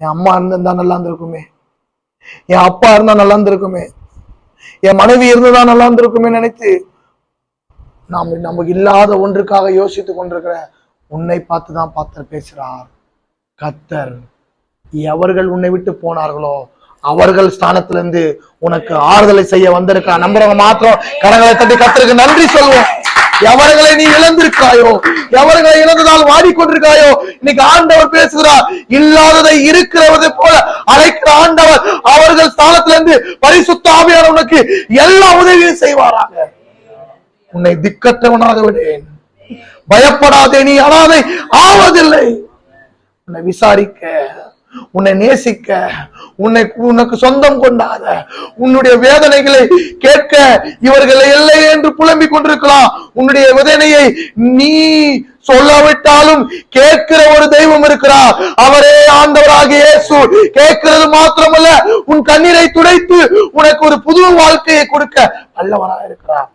என் அம்மா இருந்திருந்தா நல்லா இருந்திருக்குமே. என் அப்பா இருந்தா நல்லா இருந்திருக்குமே. என் மனைவி இருந்ததா நல்லா இருந்திருக்குமே நினைத்து நாம் நமக்கு இல்லாத ஒன்றுக்காக யோசித்துக் கொண்டிருக்கிற உன்னை பார்த்து தான் பார்த்தர் பேசுறார். கத்தர் எவர்கள் உன்னை விட்டு போனார்களோ அவர்கள் ஸ்தானத்திலிருந்து உனக்கு ஆறுதலை செய்ய வந்திருக்கிறார். நம்புறவங்க மாத்திரம் கரங்களை தட்டி கத்தருக்கு நன்றி சொல்வோம். எவர்களை நீ இழந்திருக்காயோ எவர்களை இழந்ததால் வாடிக்கொண்டிருக்காயோ இன்னைக்கு ஆண்டவர் பேசுகிறார் இல்லாததை இருக்கிறவது போல அழைக்கிற ஆண்டவர் அவர்கள் ஸ்தானத்திலிருந்து பரிசுத்த ஆவியார் உனக்கு எல்லா உதவியும் செய்வாராக. உன்னை திக்கற்றவனாக விடேன். பயப்படாதே நீ அனாதை ஆவதில்லை. உன்னை விசாரிக்க உன்னை நேசிக்க உன்னை உனக்கு சொந்தம் கொண்டாத உன்னுடைய வேதனைகளை கேட்க இவர்கள் இல்லை என்று புலம்பிக் கொண்டிருக்கலாம். உன்னுடைய வேதனையை நீ சொல்லாவிட்டாலும் கேட்கிற ஒரு தெய்வம் இருக்கிறார் அவரே ஆண்டவராக இயேசு. கேட்கிறது மாத்திரமல்ல உன் கண்ணீரை துடைத்து உனக்கு ஒரு புது வாழ்க்கையை கொடுக்க வல்லவராக இருக்கிறார்